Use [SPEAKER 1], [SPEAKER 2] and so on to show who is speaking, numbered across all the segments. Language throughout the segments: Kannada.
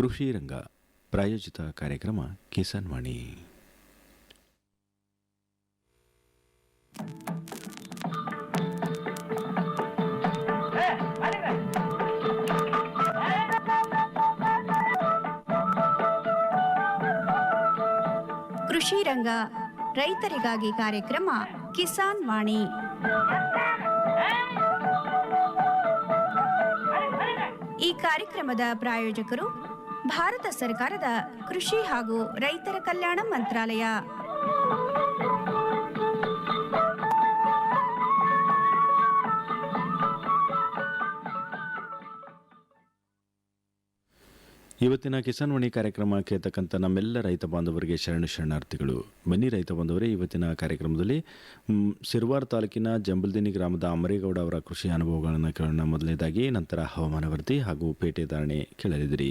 [SPEAKER 1] ಕೃಷಿ ರಂಗ ಪ್ರಾಯೋಜಿತ ಕಾರ್ಯಕ್ರಮ ಕಿಸಾನ್ ವಾಣಿ
[SPEAKER 2] ಕೃಷಿ ರಂಗ ರೈತರಿಗಾಗಿ ಕಾರ್ಯಕ್ರಮ ಕಿಸಾನ್ ವಾಣಿ ಈ ಕಾರ್ಯಕ್ರಮದ ಪ್ರಾಯೋಜಕರು ಭಾರತ ಸರ್ಕಾರದ ಕೃಷಿ ಹಾಗೂ ರೈತರ ಕಲ್ಯಾಣ ಮಂತ್ರಾಲಯ.
[SPEAKER 1] ಇವತ್ತಿನ ಕಿಸಾನ್ ವಾಣಿ ಕಾರ್ಯಕ್ರಮ ಕೇಳ್ತಕ್ಕಂಥ ನಮ್ಮೆಲ್ಲ ರೈತ ಬಾಂಧವರಿಗೆ ಶರಣ ಶರಣಾರ್ಥಿಗಳು. ಬನ್ನಿ ರೈತ ಬಾಂಧವರೇ, ಇವತ್ತಿನ ಕಾರ್ಯಕ್ರಮದಲ್ಲಿ ಸಿರುವಾರ್ ತಾಲೂಕಿನ ಜಂಬಲ್ದಿನಿ ಗ್ರಾಮದ ಅಮರೇಗೌಡ ಅವರ ಕೃಷಿ ಅನುಭವಗಳನ್ನು ಕೇಳೋಣ. ಮೊದಲನೇದಾಗಿ, ನಂತರ ಹವಾಮಾನ ವರದಿ ಹಾಗೂ ಪೇಟೆ ಧಾರಣೆ ಕೇಳಲಿದಿರಿ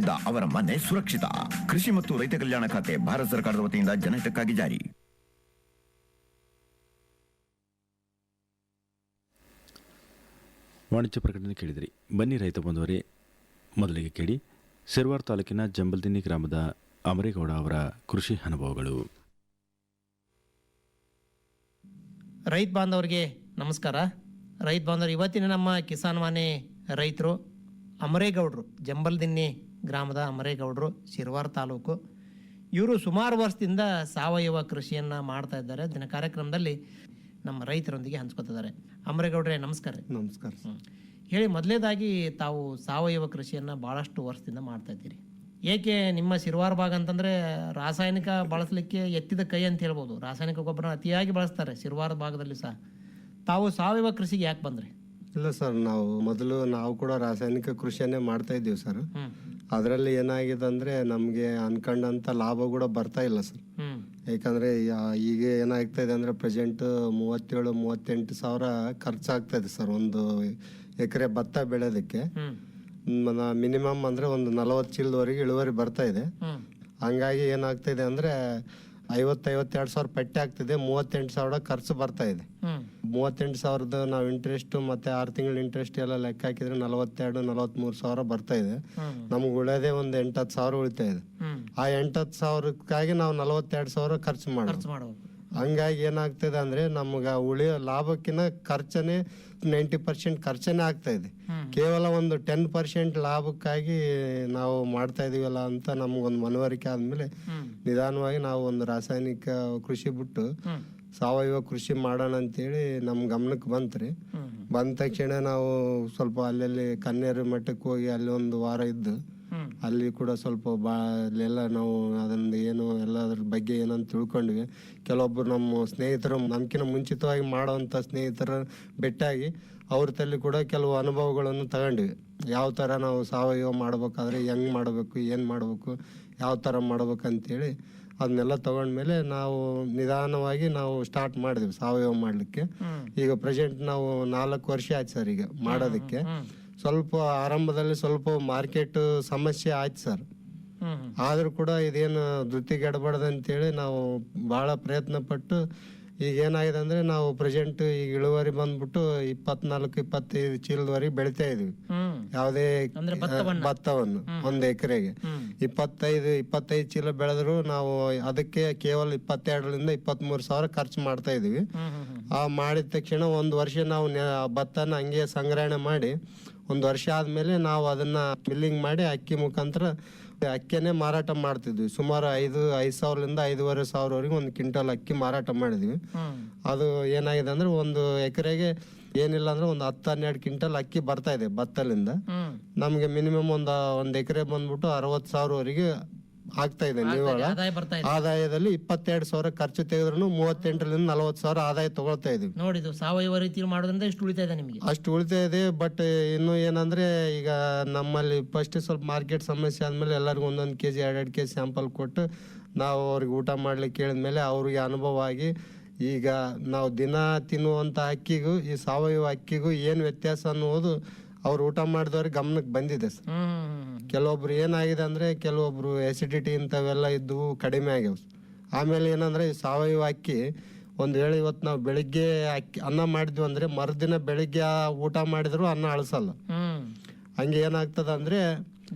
[SPEAKER 3] ಪೆನ್ಷನ್ನಿಂದ ಅವರ ಮನೆ ಸುರಕ್ಷಿತ. ಕೃಷಿ ಮತ್ತು ರೈತ ಕಲ್ಯಾಣ ಖಾತೆ ಭಾರತ ಸರ್ಕಾರದ ವತಿಯಿಂದ ಜನಹಿತಕ್ಕಾಗಿ ಜಾರಿ.
[SPEAKER 1] ವಾಣಿಜ್ಯ ಪ್ರಕಟಣೆ ಕೇಳಿದಿರಿ. ಬನ್ನಿ ರೈತ ಬಂಧುವರೇ ಮೊದಲಿಗೆ ಕೇಳಿ. ಸಿರ್ವಾರ್ ತಾಲೂಕಿನ ಜಂಬಲ್ದಿನ್ನಿ ಗ್ರಾಮದ ಅಮರೇಗೌಡ ಅವರ ಕೃಷಿ ಅನುಭವಗಳು.
[SPEAKER 4] ರೈತ ಬಾಂಧವರಿಗೆ ನಮಸ್ಕಾರ. ರೈತ ಬಾಂಧವರು ಇವತ್ತಿನ ನಮ್ಮ ಕಿಸಾನ್ ಮಾನೆ ರೈತರು ಅಮರೇಗೌಡರು ಜಂಬಲ್ದಿನ್ನಿ ಗ್ರಾಮದ ಅಮರೇಗೌಡರು ಶಿರ್ವಾರ ತಾಲೂಕು. ಇವರು ಸುಮಾರು ವರ್ಷದಿಂದ ಸಾವಯವ ಕೃಷಿಯನ್ನು ಮಾಡ್ತಾ ಇದ್ದಾರೆ. ದಿನ ಕಾರ್ಯಕ್ರಮದಲ್ಲಿ ನಮ್ಮ ರೈತರೊಂದಿಗೆ ಹಂಚ್ಕೊತಿದ್ದಾರೆ. ಅಮರೇಗೌಡ್ರೆ ನಮಸ್ಕಾರ.
[SPEAKER 5] ನಮಸ್ಕಾರ.
[SPEAKER 4] ಹೇಳಿ ಮೊದಲೇದಾಗಿ ತಾವು ಸಾವಯವ ಕೃಷಿಯನ್ನು ಭಾಳಷ್ಟು ವರ್ಷದಿಂದ ಮಾಡ್ತಾ ಇದ್ದೀರಿ. ಏಕೆ ನಿಮ್ಮ ಶಿರ್ವಾರ ಭಾಗ ಅಂತಂದರೆ ರಾಸಾಯನಿಕ ಬಳಸಲಿಕ್ಕೆ ಎತ್ತಿದ ಕೈ ಅಂತ ಹೇಳ್ಬೋದು. ರಾಸಾಯನಿಕ ಗೊಬ್ಬರ ಅತಿಯಾಗಿ ಬಳಸ್ತಾರೆ ಶಿರ್ವಾರ ಭಾಗದಲ್ಲಿ ಸಹ. ತಾವು ಸಾವಯವ ಕೃಷಿಗೆ ಯಾಕೆ ಬಂದ್ರಿ?
[SPEAKER 6] ಇಲ್ಲ ಸರ್ ನಾವು ಮೊದಲು ನಾವು ಕೂಡ ರಾಸಾಯನಿಕ ಕೃಷಿಯನ್ನೇ ಮಾಡ್ತಾ ಇದ್ದೀವಿ ಸರ್. ಅದರಲ್ಲಿ ಏನಾಗಿದೆ ಅಂದ್ರೆ ನಮಗೆ ಅನ್ಕೊಂಡಂಥ ಲಾಭ ಕೂಡ ಬರ್ತಾ ಇಲ್ಲ ಸರ್. ಯಾಕಂದ್ರೆ ಈಗ ಏನಾಗ್ತಾ ಇದೆ ಅಂದರೆ ಪ್ರೆಸೆಂಟ್ ಮೂವತ್ತೇಳು ಮೂವತ್ತೆಂಟು ಸಾವಿರ ಖರ್ಚಾಗ್ತಾ ಇದೆ ಸರ್ ಒಂದು ಎಕರೆ ಭತ್ತ ಬೆಳೆಯೋದಕ್ಕೆ. ಮಿನಿಮಮ್ ಅಂದರೆ ಒಂದು ನಲವತ್ತು ಚೀಲದವರೆಗೆ ಇಳುವರಿ ಬರ್ತಾ ಇದೆ. ಹಂಗಾಗಿ ಏನಾಗ್ತಾ ಇದೆ ಅಂದರೆ ಐವತ್ತೈವತ್ತೆರಡು ಸಾವಿರ ಪೆಟ್ಟೆ ಆಗ್ತಿದೆ ಮೂವತ್ತೆಂಟು ಸಾವಿರ ಖರ್ಚು ಬರ್ತಾ ಇದೆ. ಮೂವತ್ತೆಂಟು ಸಾವಿರದ ನಾವು ಇಂಟ್ರೆಸ್ಟ್ ಮತ್ತೆ ಆರು ತಿಂಗಳ ಇಂಟ್ರೆಸ್ಟ್ ಎಲ್ಲ ಲೆಕ್ಕ ಹಾಕಿದ್ರೆ ನಲವತ್ತೆರಡು ನಲವತ್ಮೂರು ಸಾವಿರ ಬರ್ತಾ ಇದೆ. ನಮ್ಗೆ ಉಳಿಯೋದೇ ಒಂದು ಎಂಟತ್ತು ಸಾವಿರ ಉಳಿತಾ ಇದೆ ಆ ಎಂಟತ್ತು ಸಾವಿರಕ್ಕಾಗಿ ನಾವು ನಲವತ್ತೆರಡು ಸಾವಿರ ಖರ್ಚು
[SPEAKER 4] ಮಾಡ್ತೀವಿ
[SPEAKER 6] ಹಂಗಾಗಿ ಏನಾಗ್ತದೆ ಅಂದ್ರೆ ನಮ್ಗೆ ಉಳಿಯೋ ಲಾಭಕ್ಕಿಂತ ಖರ್ಚನೆ ನೈಂಟಿ ಪರ್ಸೆಂಟ್ ಖರ್ಚನೆ ಆಗ್ತಾ ಇದೆ. ಕೇವಲ ಒಂದು ಟೆನ್ ಪರ್ಸೆಂಟ್ ಲಾಭಕ್ಕಾಗಿ ನಾವು ಮಾಡ್ತಾ ಇದೀವಲ್ಲ ಅಂತ ನಮ್ಗೊಂದು ಮನವರಿಕೆ ಆದ್ಮೇಲೆ ನಿಧಾನವಾಗಿ ನಾವು ಒಂದು ರಾಸಾಯನಿಕ ಕೃಷಿ ಬಿಟ್ಟು ಸಾವಯವ ಕೃಷಿ ಮಾಡೋಣ ಅಂತೇಳಿ ನಮ್ಮ ಗಮನಕ್ಕೆ ಬಂತ್ರಿ. ಬಂದ ತಕ್ಷಣ ನಾವು ಸ್ವಲ್ಪ ಅಲ್ಲಲ್ಲಿ ಕನ್ನೇರು ಮಠಕ್ಕೆ ಹೋಗಿ ಅಲ್ಲಿ ಒಂದು ವಾರ ಇದ್ದು ಅಲ್ಲಿ ಕೂಡ ಸ್ವಲ್ಪ ಬಾ ಅಲ್ಲೆಲ್ಲ ನಾವು ಅದನ್ನ ಏನು ಎಲ್ಲ ಅದ್ರ ಬಗ್ಗೆ ಏನಂತ ತಿಳ್ಕೊಂಡ್ವಿ. ಕೆಲವೊಬ್ಬರು ನಮ್ಮ ಸ್ನೇಹಿತರು ನಮ್ಕಿನ ಮುಂಚಿತವಾಗಿ ಮಾಡೋವಂಥ ಸ್ನೇಹಿತರ ಬೆಟ್ಟಾಗಿ ಅವ್ರ ತಲ್ಲಿ ಕೂಡ ಕೆಲವು ಅನುಭವಗಳನ್ನು ತಗೊಂಡ್ವಿ. ಯಾವ ಥರ ನಾವು ಸಾವಯವ ಮಾಡ್ಬೇಕಾದ್ರೆ ಹೆಂಗ್ ಮಾಡಬೇಕು ಏನು ಮಾಡಬೇಕು ಯಾವ ಥರ ಮಾಡ್ಬೇಕಂತೇಳಿ ಅದನ್ನೆಲ್ಲ ತಗೊಂಡ್ಮೇಲೆ ನಾವು ನಿಧಾನವಾಗಿ ನಾವು ಸ್ಟಾರ್ಟ್ ಮಾಡಿದ್ವಿ ಸಾವಯವ ಮಾಡಲಿಕ್ಕೆ. ಈಗ ಪ್ರೆಸೆಂಟ್ ನಾವು ನಾಲ್ಕು ವರ್ಷ ಆಯ್ತು ಸರ್ ಈಗ ಮಾಡೋದಕ್ಕೆ. ಸ್ವಲ್ಪ ಆರಂಭದಲ್ಲಿ ಸ್ವಲ್ಪ ಮಾರ್ಕೆಟ್ ಸಮಸ್ಯೆ ಆಯ್ತು ಸರ್. ಆದರೂ ಕೂಡ ಇದೇನು ಧೃತಿಗೆಡಬಾರ್ದು ಅಂತೇಳಿ ನಾವು ಬಹಳ ಪ್ರಯತ್ನ ಪಟ್ಟು ಈಗ ಏನಾಗಿದೆ ಅಂದ್ರೆ ನಾವು ಪ್ರೆಸೆಂಟ್ ಈಗ ಇಳುವರಿ ಬಂದ್ಬಿಟ್ಟು ಇಪ್ಪತ್ನಾಲ್ಕು ಇಪ್ಪತ್ತೈದು ಚೀಲದವರೆಗೆ ಬೆಳಿತಾ ಇದೀವಿ ಯಾವುದೇ
[SPEAKER 4] ಭತ್ತವನ್ನ?
[SPEAKER 6] ಒಂದು ಎಕರೆಗೆ. ಇಪ್ಪತ್ತೈದು ಇಪ್ಪತ್ತೈದು ಚೀಲ ಬೆಳೆದ್ರು ನಾವು ಅದಕ್ಕೆ ಕೇವಲ ಇಪ್ಪತ್ತೆರಡರಿಂದ ಇಪ್ಪತ್ಮೂರು ಸಾವಿರ ಖರ್ಚು ಮಾಡ್ತಾ ಇದೀವಿ ಆ ಮಾಡಿದ ತಕ್ಷಣ ಒಂದು ವರ್ಷ ನಾವು ಭತ್ತನ ಹಂಗೆ ಸಂಗ್ರಹಣೆ ಮಾಡಿ ಒಂದು ವರ್ಷ ಆದಮೇಲೆ ನಾವು ಅದನ್ನ ಮಿಲ್ಲಿಂಗ್ ಮಾಡಿ ಅಕ್ಕಿ ಮುಖಾಂತರ ಅಕ್ಕಿನೇ ಮಾರಾಟ ಮಾಡ್ತಿದ್ವಿ. ಸುಮಾರು ಐದು ಐದು ಸಾವಿರದಿಂದ ಐದೂವರೆ ಸಾವಿರವರೆಗೆ ಒಂದು ಕ್ವಿಂಟಲ್ ಅಕ್ಕಿ ಮಾರಾಟ ಮಾಡಿದ್ವಿ. ಅದು ಏನಾಗಿದೆ ಅಂದ್ರೆ ಒಂದು ಎಕರೆಗೆ ಏನಿಲ್ಲ ಅಂದ್ರೆ ಒಂದು ಹತ್ತು ಹನ್ನೆರಡು ಕ್ವಿಂಟಲ್ ಅಕ್ಕಿ ಬರ್ತಾ ಇದೆ ಭತ್ತಲಿಂದ ನಮಗೆ ಮಿನಿಮಮ್ ಒಂದು ಒಂದು ಎಕರೆ ಬಂದ್ಬಿಟ್ಟು ಅರವತ್ತು ಸಾವಿರವರೆಗೆ ಆಗ್ತಾ ಇದೆ ನಿವ್ವಳ.
[SPEAKER 4] ಆದಾಯ ಬರ್ತಾ ಇದೆ.
[SPEAKER 6] ಆದಾಯದಲ್ಲಿ ಇಪ್ಪತ್ತೆರಡು ಸಾವಿರ ಖರ್ಚು ತೆಗೆದ್ರು ಮೂವತ್ತೆಂಟರಿಂದ ನಲವತ್ತು ಸಾವಿರ ಆದಾಯ ತಗೊಳ್ತಾ ಇದೀವಿ.
[SPEAKER 4] ನೋಡಿದ್ದು ಸಾವಯವ ರೀತಿ ಮಾಡೋದ್ರಿಂದ ಇಷ್ಟು ಉಳಿತಾ ಇದೆ ನಿಮಗೆ?
[SPEAKER 6] ಅಷ್ಟು ಉಳಿತಾ ಇದೆ ಬಟ್ ಇನ್ನು ಏನಂದ್ರೆ ಈಗ ನಮ್ಮಲ್ಲಿ ಫಸ್ಟ್ ಸ್ವಲ್ಪ ಮಾರ್ಕೆಟ್ ಸಮಸ್ಯೆ ಆದ್ಮೇಲೆ ಎಲ್ಲರಿಗೂ ಒಂದೊಂದು ಕೆ ಜಿ ಎರಡೆರಡು ಕೆ ಜಿ ಸ್ಯಾಂಪಲ್ ಕೊಟ್ಟು ನಾವು ಅವ್ರಿಗೆ ಊಟ ಮಾಡ್ಲಿಕ್ಕೆ ಹೇಳಿದ್ಮೇಲೆ ಅವ್ರಿಗೆ ಅನುಭವ ಆಗಿ ಈಗ ನಾವು ದಿನ ತಿನ್ನುವಂಥ ಅಕ್ಕಿಗೂ ಈ ಸಾವಯವ ಅಕ್ಕಿಗೂ ಏನು ವ್ಯತ್ಯಾಸ ಅನ್ನುವುದು ಅವ್ರು ಊಟ ಮಾಡಿದವ್ರಿಗೆ ಗಮನಕ್ಕೆ ಬಂದಿದೆ ಸರ್. ಕೆಲವೊಬ್ರು ಏನಾಗಿದೆ ಅಂದರೆ ಕೆಲವೊಬ್ರು ಎಸಿಡಿಟಿ ಇಂಥವೆಲ್ಲ ಇದ್ದವು ಕಡಿಮೆ ಆಗ್ಯಾವ. ಆಮೇಲೆ ಏನಂದರೆ ಈ ಸಾವಯವ ಅಕ್ಕಿ ಒಂದು ವೇಳೆ ಇವತ್ತು ನಾವು ಬೆಳಿಗ್ಗೆ ಅಕ್ಕಿ ಅನ್ನ ಮಾಡಿದ್ವಿ ಅಂದರೆ ಮರುದಿನ ಬೆಳಿಗ್ಗೆ ಆ ಊಟ ಮಾಡಿದ್ರು ಅನ್ನ ಅಳಿಸಲ್ಲ. ಹಂಗೆ ಏನಾಗ್ತದೆ ಅಂದರೆ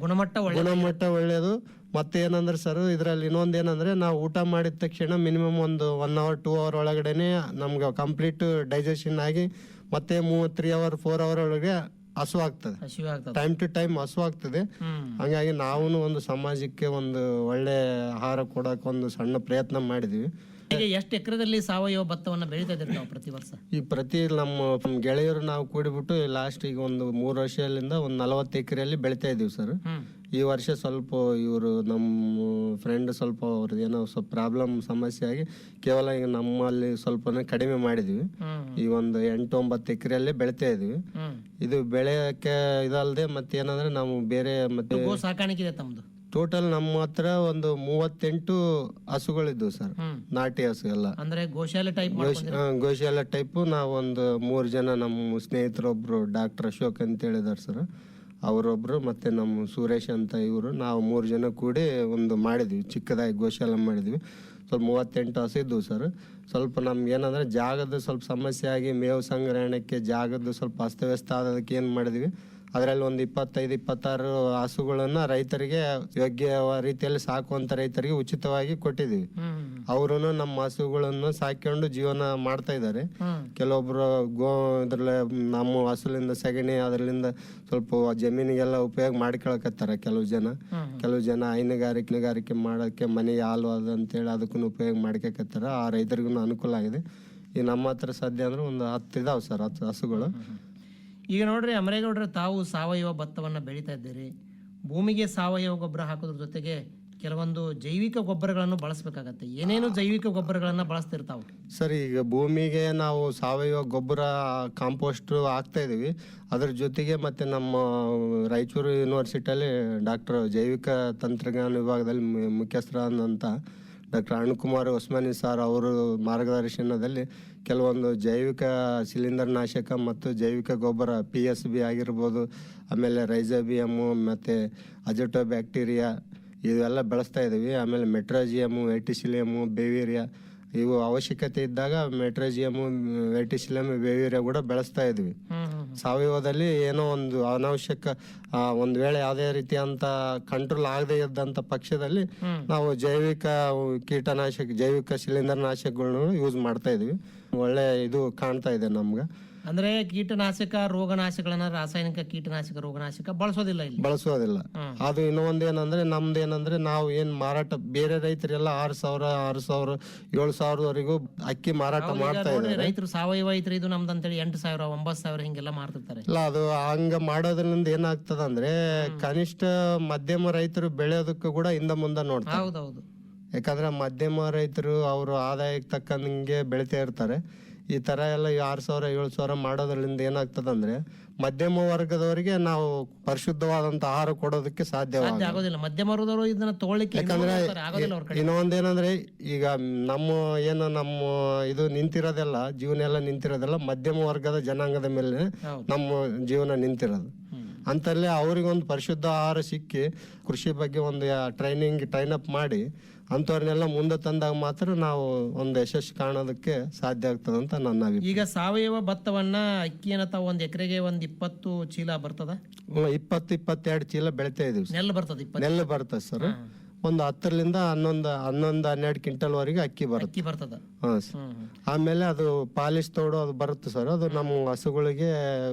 [SPEAKER 4] ಗುಣಮಟ್ಟ
[SPEAKER 6] ಗುಣಮಟ್ಟ ಒಳ್ಳೆಯದು ಮತ್ತೆ ಏನಂದ್ರೆ ಸರ್ ಇದರಲ್ಲಿ ಇನ್ನೊಂದು ಏನಂದ್ರೆ ನಾವು ಊಟ ಮಾಡಿದ ತಕ್ಷಣ ಮಿನಿಮಮ್ ಒಂದು ಒನ್ ಅವರ್ ಟೂ ಅವರ್ ಒಳಗಡೆನೆ ನಮ್ಗೆ ಕಂಪ್ಲೀಟ್ ಡೈಜೆಷನ್ ಆಗಿ ಮತ್ತೆ ಮೂವತ್ತು ತ್ರೀ ಅವರ್ ಫೋರ್ ಅವರ್ ಒಳಗೆ ಹಸು ಆಗ್ತದೆ
[SPEAKER 4] ಹಸಿವೆ ಆಗ್ತದೆ
[SPEAKER 6] ಟೈಮ್ ಟು ಟೈಮ್ ಹಸು ಆಗ್ತದೆ
[SPEAKER 4] ಹ್ಮ್.
[SPEAKER 6] ಹಂಗಾಗಿ ನಾವು ಒಂದು ಸಮಾಜಕ್ಕೆ ಒಂದು ಒಳ್ಳೆ ಆಹಾರ ಕೊಡಕ್ಕೆ ಒಂದು ಸಣ್ಣ ಪ್ರಯತ್ನ ಮಾಡಿದ್ವಿ.
[SPEAKER 4] ಎಷ್ಟು ಎಕರೆದಲ್ಲಿ ಸಾವಯವ ಭತ್ತವನ್ನು ಬೆಳೀತಾ ಇದ್ದೀರಿ ನಾವು ಪ್ರತಿ ವರ್ಷ?
[SPEAKER 6] ಈ ಪ್ರತಿ ನಮ್ಮ ಗೆಳೆಯರು ನಾವು ಕೂಡಿಬಿಟ್ಟು ಲಾಸ್ಟ್ ಈಗ ಒಂದು ಮೂರು ವರ್ಷದಿಂದ ಒಂದು ನಲವತ್ತು ಎಕರೆಯಲ್ಲಿ ಬೆಳಿತಾ ಇದೀವಿ ಸರ್ ಈ ವರ್ಷ ಸ್ವಲ್ಪ ಇವರು ನಮ್ಮ ಫ್ರೆಂಡ್ ಸ್ವಲ್ಪ ಅವ್ರದ್ದು ಏನೋ ಸ್ವಲ್ಪ ಪ್ರಾಬ್ಲಮ್ ಸಮಸ್ಯೆ ಆಗಿ ಕೇವಲ ಈಗ ನಮ್ಮಲ್ಲಿ ಸ್ವಲ್ಪನೇ ಕಡಿಮೆ ಮಾಡಿದ್ವಿ. ಈ ಒಂದು ಎಂಟು ಒಂಬತ್ತು ಎಕರೆಯಲ್ಲಿ ಬೆಳಿತಾ ಇದೀವಿ. ಇದು ಬೆಳೆಯಕ್ಕೆ ಇದಲ್ಲದೆ ಮತ್ತೇನಂದ್ರೆ ನಾವು ಬೇರೆ ಮತ್ತೆ
[SPEAKER 4] ಸಾಕಾಣಿಕೆ ಇದೆ ತಮ್ದು?
[SPEAKER 6] ಟೋಟಲ್ ನಮ್ಮ ಹತ್ರ ಒಂದು ಮೂವತ್ತೆಂಟು ಹಸುಗಳಿದ್ವು ಸರ್. ನಾಟಿ ಹಸು ಎಲ್ಲ.
[SPEAKER 4] ಅಂದ್ರೆ ಗೋಶಾಲೆ ಟೈಪ್
[SPEAKER 6] ಗೋಶಾಲ ಟೈಪು ನಾವೊಂದು ಮೂರು ಜನ ನಮ್ಮ ಸ್ನೇಹಿತರೊಬ್ರು ಡಾಕ್ಟರ್ ಅಶೋಕ್ ಅಂತ ಹೇಳಿದಾರೆ ಸರ್. ಅವರೊಬ್ರು ಮತ್ತೆ ನಮ್ಮ ಸುರೇಶ್ ಅಂತ ಇವರು ನಾವು ಮೂರು ಜನ ಕೂಡಿ ಒಂದು ಮಾಡಿದ್ವಿ ಚಿಕ್ಕದಾಗಿ ಗೋಶಾಲೆ ಮಾಡಿದ್ವಿ. ಸ್ವಲ್ಪ ಮೂವತ್ತೆಂಟು ಹಸು ಇದ್ವು ಸರ್. ಸ್ವಲ್ಪ ನಮ್ಗೆ ಏನಂದ್ರೆ ಜಾಗದ ಸ್ವಲ್ಪ ಸಮಸ್ಯೆ ಆಗಿ ಮೇವು ಸಂಗ್ರಹಣಕ್ಕೆ ಜಾಗದ ಸ್ವಲ್ಪ ಅಸ್ತವ್ಯಸ್ತ ಆದಕ್ಕೆ ಏನು ಮಾಡಿದ್ವಿ? ಅದರಲ್ಲಿ ಒಂದು ಇಪ್ಪತ್ತೈದು ಇಪ್ಪತ್ತಾರು ಹಸುಗಳನ್ನ ರೈತರಿಗೆ ಯೋಗ್ಯ ರೀತಿಯಲ್ಲಿ ಸಾಕುವಂತ ರೈತರಿಗೆ ಉಚಿತವಾಗಿ ಕೊಟ್ಟಿದ್ದೀವಿ. ಅವರು ನಮ್ಮ ಹಸುಗಳನ್ನು ಸಾಕೊಂಡು ಜೀವನ ಮಾಡ್ತಾ ಇದ್ದಾರೆ. ಕೆಲವೊಬ್ರು ಗೋ ಇದ್ರಲ್ಲ ನಮ್ಮ ಹಸುಲಿಂದ ಸಗಣಿ ಅದರಲ್ಲಿಂದ ಸ್ವಲ್ಪ ಜಮೀನಿಗೆಲ್ಲ ಉಪಯೋಗ ಮಾಡ್ಕೊಳಕತ್ತಾರ ಕೆಲವು ಜನ. ಕೆಲವು ಜನ ಹೈನುಗಾರಿಕೆಗಾರಿಕೆ ಹೈನುಗಾರಿಕೆ ಮಾಡೋಕ್ಕೆ ಮನೆ ಹಾಲು ಅದು ಅಂತೇಳಿ ಅದಕ್ಕೂ ಉಪಯೋಗ ಮಾಡ್ಕೊಕತ್ತಾರ ಆ ರೈತರಿಗೂ ಅನುಕೂಲ ಆಗಿದೆ. ಈ ನಮ್ಮ ಹತ್ರ ಸದ್ಯ ಅಂದ್ರೆ ಒಂದು ಹತ್ತು ಇದಾವೆ ಸರ್ ಹತ್ತು ಹಸುಗಳು.
[SPEAKER 4] ಈಗ ನೋಡ್ರಿ ಅಮರೇಗೌಡರು ತಾವು ಸಾವಯವ ಭತ್ತವನ್ನು ಬೆಳೀತಾ ಇದ್ದೀರಿ. ಭೂಮಿಗೆ ಸಾವಯವ ಗೊಬ್ಬರ ಹಾಕೋದ್ರ ಜೊತೆಗೆ ಕೆಲವೊಂದು ಜೈವಿಕ ಗೊಬ್ಬರಗಳನ್ನು ಬಳಸಬೇಕಾಗತ್ತೆ. ಏನೇನು ಜೈವಿಕ ಗೊಬ್ಬರಗಳನ್ನು ಬಳಸ್ತಿರ್ತಾವ?
[SPEAKER 6] ಸರ್, ಈಗ ಭೂಮಿಗೆ ನಾವು ಸಾವಯವ ಗೊಬ್ಬರ, ಕಾಂಪೋಸ್ಟ್ ಹಾಕ್ತಾ ಇದೀವಿ. ಅದ್ರ ಜೊತೆಗೆ ಮತ್ತೆ ನಮ್ಮ ರಾಯಚೂರು ಯೂನಿವರ್ಸಿಟಿಯಲ್ಲಿ ಡಾಕ್ಟರ್ ಜೈವಿಕ ತಂತ್ರಜ್ಞಾನ ವಿಭಾಗದಲ್ಲಿ ಮು- ಮುಖ್ಯಸ್ಥರಾದಂಥ ಡಾಕ್ಟರ್ ಅರುಣ್ಕುಮಾರ್ ಉಸ್ಮಾನಿ ಸರ್ ಅವರು ಮಾರ್ಗದರ್ಶನದಲ್ಲಿ ಕೆಲವೊಂದು ಜೈವಿಕ ಸಿಲಿಂಡರ್ ನಾಶಕ ಮತ್ತು ಜೈವಿಕ ಗೊಬ್ಬರ ಪಿ ಎಸ್ ಬಿ ಆಗಿರ್ಬೋದು, ಆಮೇಲೆ ರೈಜೋಬಿಯಮ್ಮು ಮತ್ತು ಅಜಿಟೋ ಬ್ಯಾಕ್ಟೀರಿಯಾ ಇವೆಲ್ಲ ಬೆಳೆಸ್ತಾ ಇದ್ದೀವಿ. ಆಮೇಲೆ ಮೆಟ್ರಾಜಿಯಮು ವೆಟಿಸಿಲಿಯಮು ಬೇವೀರಿಯಾ ಇವು ಅವಶ್ಯಕತೆ ಇದ್ದಾಗ ಮೆಟ್ರಾಜಿಯಮು ವೆಟಿಸಿಲಿಯಮ್ ಬೇವೀರಿಯಾ ಕೂಡ ಬೆಳೆಸ್ತಾ ಇದ್ವಿ ಸಾವಯವದಲ್ಲಿ ಏನೋ ಒಂದು ಅನಾವಶ್ಯಕ ಆ, ಒಂದು ವೇಳೆ ಯಾವುದೇ ರೀತಿಯಂತ ಕಂಟ್ರೋಲ್ ಆಗದೆ ಇದ್ದಂತ ಪಕ್ಷದಲ್ಲಿ ನಾವು ಜೈವಿಕ ಕೀಟನಾಶಕ ಜೈವಿಕ ಶಿಲೀಂಧ್ರ ನಾಶಕಗಳನ್ನು ಯೂಸ್ ಮಾಡ್ತಾ ಇದೀವಿ. ಒಳ್ಳೆ ಇದು ಕಾಣ್ತಾ ಇದೆ ನಮ್ಗೆ.
[SPEAKER 4] ಅಂದ್ರೆ ಕೀಟನಾಶಕ ರೋಗನಾಶಕಗಳನ್ನ ರಾಸಾಯನಿಕ ಕೀಟನಾಶಕ ರೋಗನಾಶಕ ಬಳಸೋದಿಲ್ಲ ಇಲ್ಲಿ.
[SPEAKER 6] ಬಳಸೋದಿಲ್ಲ. ಅದು ಇನ್ನೊಂದೇನಂದ್ರೆ ನಮ್ದೇನಂದ್ರೆ ನಮ್ದು ಏನಂದ್ರೆ ನಾವು ಏನ್ ಮಾರಾಟ ಬೇರೆ ರೈತರೆಲ್ಲ ಆರು ಸಾವಿರ ಆರು ಸಾವಿರ ಏಳು ಸಾವಿರದವರೆಗೂ ಅಕ್ಕಿ ಮಾರಾಟ ಮಾಡ್ತಾ ಇದ್ದಾರೆ.
[SPEAKER 4] ರೈತರು ಸಾವಯವ ಐತ್ರಿ ಇದು ನಮ್ದು ಅಂತೇಳಿ ಎಂಟು ಸಾವಿರ ಒಂಬತ್ತು ಸಾವಿರ ಹಿಂಗೆಲ್ಲ ಮಾರ್ತಿರ್ತಾರೆ.
[SPEAKER 6] ಇಲ್ಲ ಅದು ಹಂಗ ಮಾಡೋದ್ರಿಂದ ಏನಾಗ್ತದ ಅಂದ್ರೆ ಕನಿಷ್ಠ ಮಧ್ಯಮ ರೈತರು ಬೆಳೆಯೋದಕ್ಕೂ ಕೂಡ ಹಿಂದ ಮುಂದೆ ನೋಡ್ತಾರೆ.
[SPEAKER 4] ಹೌದೌದು.
[SPEAKER 6] ಯಾಕಂದ್ರೆ ಮಧ್ಯಮ ರೈತರು ಅವರು ಆದಾಯಕ್ಕೆ ತಕ್ಕಂಗೆ ಬೆಳಿತಾ ಇರ್ತಾರೆ. ಈ ತರ ಎಲ್ಲ ಆರ್ ಸಾವಿರ ಏಳು ಸಾವಿರ ಮಾಡೋದ್ರಿಂದ ಏನಾಗ್ತದಂದ್ರೆ ಮಧ್ಯಮ ವರ್ಗದವರಿಗೆ ನಾವು ಪರಿಶುದ್ಧವಾದಂತ ಆಹಾರ ಕೊಡೋದಕ್ಕೆ
[SPEAKER 4] ಸಾಧ್ಯ ಆಗೋದಿಲ್ಲ. ಮಧ್ಯಮ ವರ್ಗದವರು ಇದನ್ನ ತಗೊಳ್ಳಿಕ್ಕೆ ಯಾಕಂದ್ರೆ
[SPEAKER 6] ಇನ್ನೊಂದೇನಂದ್ರೆ ಈಗ ನಮ್ಮ ಏನು ನಮ್ಮ ಇದು ನಿಂತಿರೋದೆಲ್ಲ ಜೀವನ ಎಲ್ಲ ನಿಂತಿರೋದೆಲ್ಲ ಮಧ್ಯಮ ವರ್ಗದ ಜನಾಂಗದ ಮೇಲೆ ನಮ್ಮ ಜೀವನ ನಿಂತಿರೋದು. ಅಂತಲ್ಲೇ ಅವ್ರಿಗೊಂದು ಪರಿಶುದ್ಧ ಆಹಾರ ಸಿಕ್ಕಿ ಕೃಷಿ ಬಗ್ಗೆ ಒಂದು ಟ್ರೈನಿಂಗ್ ಟ್ರೈನ್ ಅಪ್ ಮಾಡಿ ಅಂಥವ್ರನ್ನೆಲ್ಲ ಮುಂದೆ ತಂದಾಗ ಮಾತ್ರ ನಾವು ಒಂದು ಯಶಸ್ಸು ಕಾಣೋದಕ್ಕೆ ಸಾಧ್ಯ ಆಗ್ತದೆ ಅಂತ ನನ್ನ ಅಭಿಪ್ರಾಯ.
[SPEAKER 4] ಈಗ ಸಾವಯವ ಭತ್ತವನ್ನ ಅಕ್ಕಿ ತಾವು ಒಂದು ಎಕರೆಗೆ ಒಂದು ಇಪ್ಪತ್ತು ಚೀಲ ಬರ್ತದ?
[SPEAKER 6] ಇಪ್ಪತ್ತು ಇಪ್ಪತ್ತೆರಡು ಚೀಲ ಬೆಳಿತಾ ಇದೀವಿ ಸರ್.
[SPEAKER 4] ನೆಲ್ಲು ಬರ್ತದ ಇಪ್ಪತ್ತು?
[SPEAKER 6] ನೆಲ್ಲು ಬರ್ತದೆ ಸರ್. ಒಂದು ಹತ್ತರಿಂದ ಹನ್ನೊಂದು ಹನ್ನೊಂದು ಹನ್ನೆರಡು ಕ್ವಿಂಟಲ್ ವರೆಗೆ ಅಕ್ಕಿ ಬರುತ್ತೆ
[SPEAKER 4] ಅಕ್ಕಿ ಬರ್ತದ?
[SPEAKER 6] ಹಾಂ ಸರ್.
[SPEAKER 4] ಹ್ಮ್.
[SPEAKER 6] ಆಮೇಲೆ ಅದು ಪಾಲಿಶ್ ತೋಡು ಅದು ಬರುತ್ತೆ ಸರ್. ಅದು ನಮ್ಮ ಹಸುಗಳಿಗೆ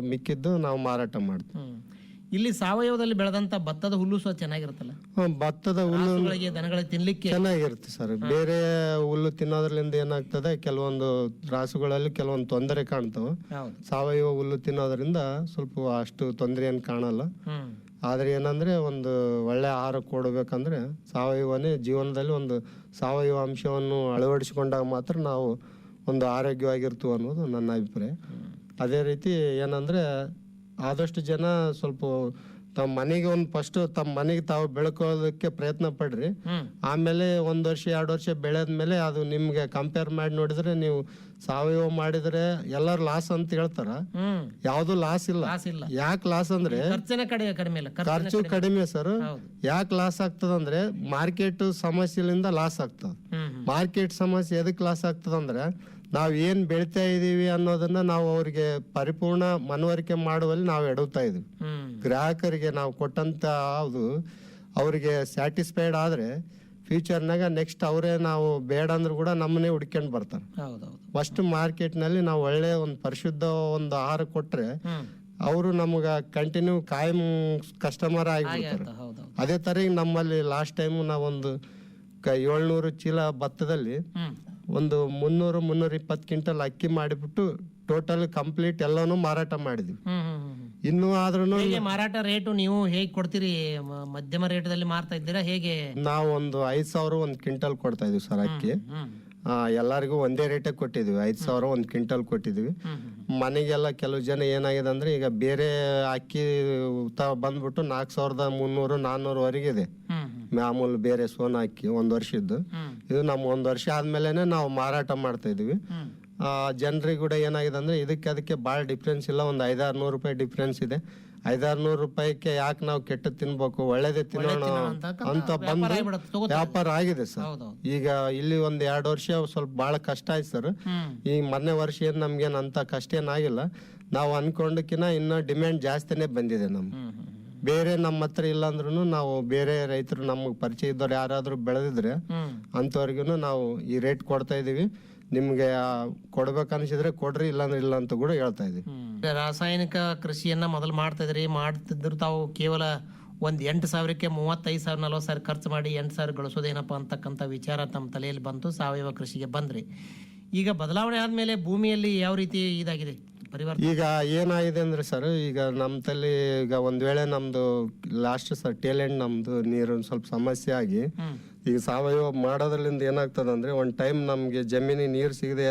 [SPEAKER 6] ಮಿಕ್ಕಿದ್ದು ನಾವು ಮಾರಾಟ ಮಾಡ್ತೀವಿ.
[SPEAKER 4] ಹ್ಮ್. ಇಲ್ಲಿ ಸಾವಯವದಲ್ಲಿ ಬೆಳೆದಂತ ಭತ್ತದ ಹುಲ್ಲು ಸಹ ಚೆನ್ನಾಗಿರುತ್ತಲ್ಲ?
[SPEAKER 6] ಹ್ಮ್, ಭತ್ತದ ಹುಲ್ಲು
[SPEAKER 4] ಹಸುಗಳಿಗೆ ದನಗಳಿಗೆ ತಿನ್ಲಿಕ್ಕೆ
[SPEAKER 6] ಚೆನ್ನಾಗಿರುತ್ತೆ ಸರ್. ಬೇರೆ ಹುಲ್ಲು ತಿನ್ನೋದ್ರಿಂದ ಏನಾಗ್ತದೆ ಕೆಲವೊಂದು ರಾಸುಗಳಲ್ಲಿ ಕೆಲವೊಂದು ತೊಂದರೆ ಕಾಣ್ತವೆ.
[SPEAKER 4] ಹೌದು.
[SPEAKER 6] ಸಾವಯವ ಹುಲ್ಲು ತಿನ್ನೋದ್ರಿಂದ ಸ್ವಲ್ಪ ಅಷ್ಟು ತೊಂದರೆ ಏನು ಕಾಣಲ್ಲ.
[SPEAKER 4] ಹ್ಮ್.
[SPEAKER 6] ಆದ್ರೆ ಏನಂದ್ರೆ ಒಂದು ಒಳ್ಳೆ ಆಹಾರ ಕೊಡಬೇಕಂದ್ರೆ ಸಾವಯವನೇ ಜೀವನದಲ್ಲಿ ಒಂದು ಸಾವಯವ ಅಂಶವನ್ನು ಅಳವಡಿಸಿಕೊಂಡಾಗ ಮಾತ್ರ ನಾವು ಒಂದು ಆರೋಗ್ಯವಾಗಿರ್ತೀವಿ ಅನ್ನೋದು ನನ್ನ ಅಭಿಪ್ರಾಯ. ಅದೇ ರೀತಿ ಏನಂದ್ರೆ ಆದಷ್ಟು ಜನ ಸ್ವಲ್ಪ ತಮ್ಮ ಮನೆಗೆ ಒಂದು ಫಸ್ಟ್ ತಮ್ಮ ಮನೆಗೆ ತಾವು ಬೆಳಕೋದಕ್ಕೆ ಪ್ರಯತ್ನ ಪಡ್ರಿ. ಆಮೇಲೆ ಒಂದು ವರ್ಷ ಎರಡು ವರ್ಷ ಬೆಳೆದ್ಮೇಲೆ ಅದು ನಿಮ್ಗೆ ಕಂಪೇರ್ ಮಾಡಿ ನೋಡಿದ್ರೆ ನೀವು ಸಾವಯವ ಮಾಡಿದ್ರೆ ಎಲ್ಲರೂ ಲಾಸ್ ಅಂತ ಹೇಳ್ತಾರ.
[SPEAKER 4] ಹ್ಮ್.
[SPEAKER 6] ಯಾವ್ದು ಲಾಸ್ ಇಲ್ಲ.
[SPEAKER 4] ಲಾಸ್ ಇಲ್ಲ.
[SPEAKER 6] ಯಾಕೆ ಲಾಸ್ ಅಂದ್ರೆ
[SPEAKER 4] ಖರ್ಚಿನ ಕಡೆ ಕಡಿಮೆ ಇಲ್ಲ. ಖರ್ಚಿನ
[SPEAKER 6] ಖರ್ಚು ಕಡಿಮೆ. ಸರ್
[SPEAKER 4] ಹೌದು.
[SPEAKER 6] ಯಾಕೆ ಲಾಸ್ ಆಗ್ತದಂದ್ರೆ ಮಾರ್ಕೆಟ್ ಸಮಸ್ಯೆಲಿಂದ ಲಾಸ್ ಆಗ್ತದ.
[SPEAKER 4] ಹ್ಮ್
[SPEAKER 6] ಮಾರ್ಕೆಟ್ ಸಮಸ್ಯೆ ಎದಕ್ಕೆ ಲಾಸ್ ಆಗ್ತದಂದ್ರೆ ನಾವು ಏನ್ ಬೆಳಿತಾ ಇದೀವಿ ಅನ್ನೋದನ್ನ ನಾವು ಅವ್ರಿಗೆ ಪರಿಪೂರ್ಣ ಮನವರಿಕೆ ಮಾಡುವಲ್ಲಿ ನಾವು ಎಡುತ್ತಾ ಇದೀವಿ.
[SPEAKER 4] ಹ್ಮ್.
[SPEAKER 6] ಗ್ರಾಹಕರಿಗೆ ನಾವು ಕೊಟ್ಟಂತ ಅದು ಅವರಿಗೆ ಸ್ಯಾಟಿಸ್ಫೈಡ್ ಆದ್ರೆ ಫ್ಯೂಚರ್ನಾಗ ನೆಕ್ಸ್ಟ್ ಅವರೇ ನಾವು ಬೇಡ ಅಂದ್ರೂ ಕೂಡ ನಮ್ಮನ್ನೇ ಹುಡ್ಕೊಂಡು ಬರ್ತಾರೆ.
[SPEAKER 4] ಹೌದೌದು.
[SPEAKER 6] ಫಸ್ಟ್ ಮಾರ್ಕೆಟ್ನಲ್ಲಿ ನಾವು ಒಳ್ಳೆ ಒಂದು ಪರಿಶುದ್ಧ ಒಂದು ಆಹಾರ ಕೊಟ್ರೆ ಅವರು ನಮ್ಗ ಕಂಟಿನ್ಯೂ ಕಾಯಂ ಕಸ್ಟಮರ್
[SPEAKER 4] ಆಗಿರ್ತಾರೆ
[SPEAKER 6] ಆಗಿಬಿಡ್ತಾರೆ
[SPEAKER 4] ಹೌದೌದು.
[SPEAKER 6] ಅದೇ ತರ ಈಗ ನಮ್ಮಲ್ಲಿ ಲಾಸ್ಟ್ ಟೈಮ್ ನಾವೊಂದು ಕ ಏಳ್ನೂರು ಚೀಲ ಭತ್ತದಲ್ಲಿ ಒಂದು ಮುನ್ನೂರು ಮುನ್ನೂರ ಇಪ್ಪತ್ತು ಕ್ವಿಂಟಲ್ ಅಕ್ಕಿ ಮಾಡಿಬಿಟ್ಟು ಟೋಟಲ್ ಕಂಪ್ಲೀಟ್ ಎಲ್ಲಾನು ಮಾರಾಟ ಮಾಡಿದ್ವಿ.
[SPEAKER 4] ಹ್ಮ್ ಹ್ಮ್ ಹ್ಮ್ ಹ್ಮ್.
[SPEAKER 6] ಇನ್ನೂ ಆದ್ರೂ
[SPEAKER 4] ಹೇಗೆ ಮಾರಾಟ ರೇಟು ನೀವು ಹೇಗೆ ಕೊಡ್ತೀರಿ? ಮ- ಮಧ್ಯಮ ರೇಟದಲ್ಲಿ ಮಾರ್ತಾ ಇದ್ದೀರಾ? ಹೇಗೆ?
[SPEAKER 6] ನಾವು ಒಂದು ಐದ್ ಸಾವಿರ ಒಂದು ಕ್ವಿಂಟಲ್ ಕೊಡ್ತಾ ಇದೀವಿ ಸರ್ ಅಕ್ಕಿ.
[SPEAKER 4] ಹ್ಮ್
[SPEAKER 6] ಆ, ಎಲ್ಲರಿಗೂ ಒಂದೇ ರೇಟೇ ಕೊಟ್ಟಿದ್ವಿ ಐದ್ ಸಾವಿರ ಒಂದು ಕ್ವಿಂಟಲ್ ಕೊಟ್ಟಿದ್ವಿ ಮನೆಗೆಲ್ಲ ಕೆಲವು ಜನ ಏನಾಗಿದೆ ಅಂದ್ರೆ ಈಗ ಬೇರೆ ಅಕ್ಕಿ ತ ಬಂದ್ಬಿಟ್ಟು ನಾಲ್ಕು ಸಾವಿರದ ಮುನ್ನೂರು ನಾನ್ನೂರವರೆಗೆ ವರೆಗಿದೆ
[SPEAKER 4] ಹ್ಮ್ ಹ್ಮ್.
[SPEAKER 6] ಮಾಮೂಲು ಬೇರೆ ಸೋನಾ ಅಕ್ಕಿ ಒಂದು ವರ್ಷದ್ದು.
[SPEAKER 4] ಹ್ಮ್.
[SPEAKER 6] ಇದು ನಮ್ಮ ಒಂದು ವರ್ಷ ಆದ್ಮೇಲೆನೆ ನಾವು ಮಾರಾಟ ಮಾಡ್ತಾ ಇದೀವಿ
[SPEAKER 4] ಹ್ಮ್.
[SPEAKER 6] ಜನರಿಗೆ ಕೂಡ ಏನಾಗಿದೆ ಅಂದ್ರೆ ಇದಕ್ಕೆ ಅದಕ್ಕೆ ಭಾಳ ಡಿಫ್ರೆನ್ಸ್ ಇಲ್ಲ. ಒಂದು ಐದಾರು ನೂರು ರೂಪಾಯಿ ಡಿಫ್ರೆನ್ಸ್ ಇದೆ. ಐದಾರು ನೂರು ರೂಪಾಯಿಗೆ ಯಾಕೆ ನಾವು ಕೆಟ್ಟ ತಿನ್ಬೇಕು? ಒಳ್ಳೇದೇ ತಿನ್ನೋಣ ಅಂತ ಬಂದು ವ್ಯಾಪಾರ ಆಗಿದೆ ಸರ್. ಈಗ ಇಲ್ಲಿ ಒಂದು ಎರಡು ವರ್ಷ ಸ್ವಲ್ಪ ಬಹಳ ಕಷ್ಟ ಆಯ್ತು ಸರ್. ಈ ಮೊನ್ನೆ ವರ್ಷ ಏನು ನಮ್ಗೇನು ಅಂತ ಕಷ್ಟ ಏನಾಗಿಲ್ಲ ನಾವು ಅನ್ಕೊಂಡಕ್ಕಿನ್ನ ಇನ್ನೂ ಡಿಮ್ಯಾಂಡ್ ಜಾಸ್ತಿನೇ ಬಂದಿದೆ
[SPEAKER 4] ಹ್ಮ್
[SPEAKER 6] ಬೇರೆ ನಮ್ಮ ಹತ್ರ ಇಲ್ಲ ಅಂದ್ರೂ ನಾವು ಬೇರೆ ರೈತರು ನಮಗೆ ಪರಿಚಯ ಇದ್ದವ್ರು ಯಾರಾದ್ರೂ ಬೆಳೆದಿದ್ರೆ ಅಂಥವ್ರಿಗೂ ನಾವು ಈ ರೇಟ್ ಕೊಡ್ತಾ ಇದೀವಿ. ನಿಮ್ಗೆ ಕೊಡ್ಬೇಕನ್ಸಿದ್ರೆ ಕೊಡ್ರಿ ಇಲ್ಲಾಂದ್ರೆ ಇಲ್ಲ ಅಂತ ಕೂಡ ಹೇಳ್ತಾ ಇದೀವಿ.
[SPEAKER 4] ರಾಸಾಯನಿಕ ಕೃಷಿಯನ್ನ ಮೊದಲು ಮಾಡ್ತಾ ಇದ್ರಿ ಮಾಡ್ತಿದ್ರು ತಾವು ಕೇವಲ ಒಂದ್ ಎಂಟು ಸಾವಿರಕ್ಕೆ ಮೂವತ್ತೈದು ಸಾವಿರ ನಲ್ವತ್ತು ಸಾವಿರ ಖರ್ಚು ಮಾಡಿ ಎಂಟು ಸಾವಿರ ಗಳಿಸೋದೇನಪ್ಪ ಅಂತಕ್ಕಂಥ ವಿಚಾರ ತಮ್ಮ ತಲೆಯಲ್ಲಿ ಬಂತು ಸಾವಯವ ಕೃಷಿಗೆ ಬಂದ್ರಿ. ಈಗ ಬದಲಾವಣೆ ಆದ್ಮೇಲೆ ಭೂಮಿಯಲ್ಲಿ ಯಾವ ರೀತಿ ಇದಾಗಿದೆ?
[SPEAKER 6] ಈಗ ಏನಾಗಿದೆ ಅಂದ್ರೆ ಸರ್ ಈಗ ನಮ್ಮ ತಲೆ ಈಗ ಒಂದ್ ವೇಳೆ ನಮ್ದು ಲಾಸ್ಟ್ ಸರ್ ಟೇಲೆಂಟ್ ನಮ್ದು ನೀರು ಸ್ವಲ್ಪ ಸಮಸ್ಯೆ ಆಗಿ ಈಗ ಸಾವಯವ ಮಾಡೋದ್ರಲ್ಲಿಂದ ಏನಾಗ್ತದೆ ಅಂದರೆ ಒಂದು ಟೈಮ್ ನಮಗೆ ಜಮೀನಿ ನೀರು ಸಿಗದೆ